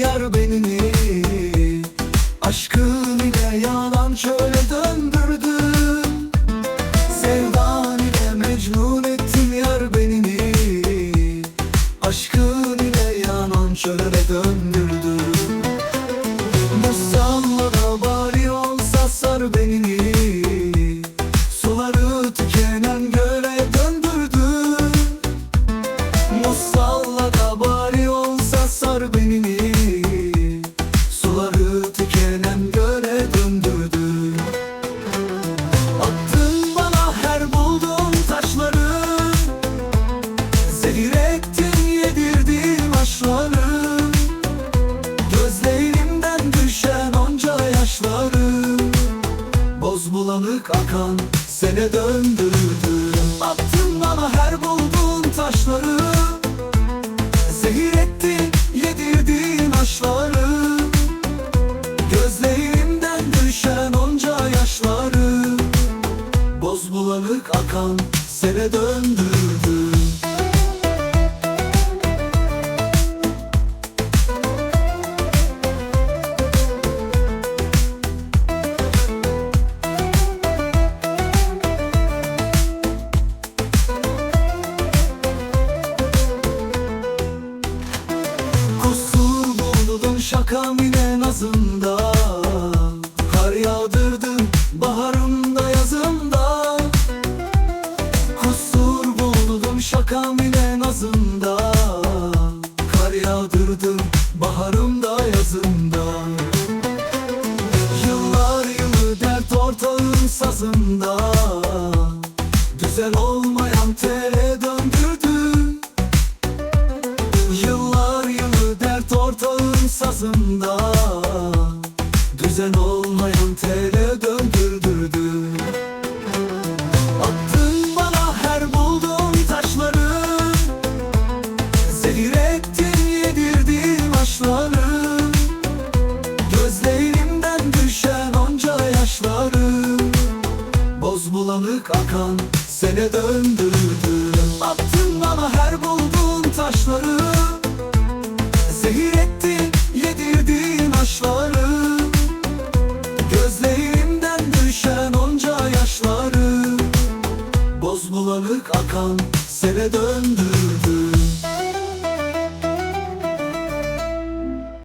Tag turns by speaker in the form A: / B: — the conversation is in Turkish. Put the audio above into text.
A: Yar beni Aşkın ile yalan çöle döndürdün. Sevdan ile mecnun ettin yar beni Aşkın ile yanan çöle döndürdün Boz bulanık akan sene döndürdü. Attın bana her bulduğun taşları. Zehir ettin yedirdin aşları Gözlerimden düşen onca yaşları. Boz bulanık akan sene döndürdü yine nazında Kar yağdırdın baharımda yazımda. Kusur buldun şakam yine nazında Kar yağdırdın baharımda yazımda. Yıllar yılı dert ortağın sazında. Düzen olmayan Düzen olmayan tele döndürdürdü. Attın bana her bulduğum taşları. Zehir ettin yedirdin aşları Gözlerimden düşen onca yaşları. Boz bulanık akan sene döndürdü. Attın bana her bulduğun taşları Gözlerimden düşen onca yaşları. Boz bulanık akan sene döndürdü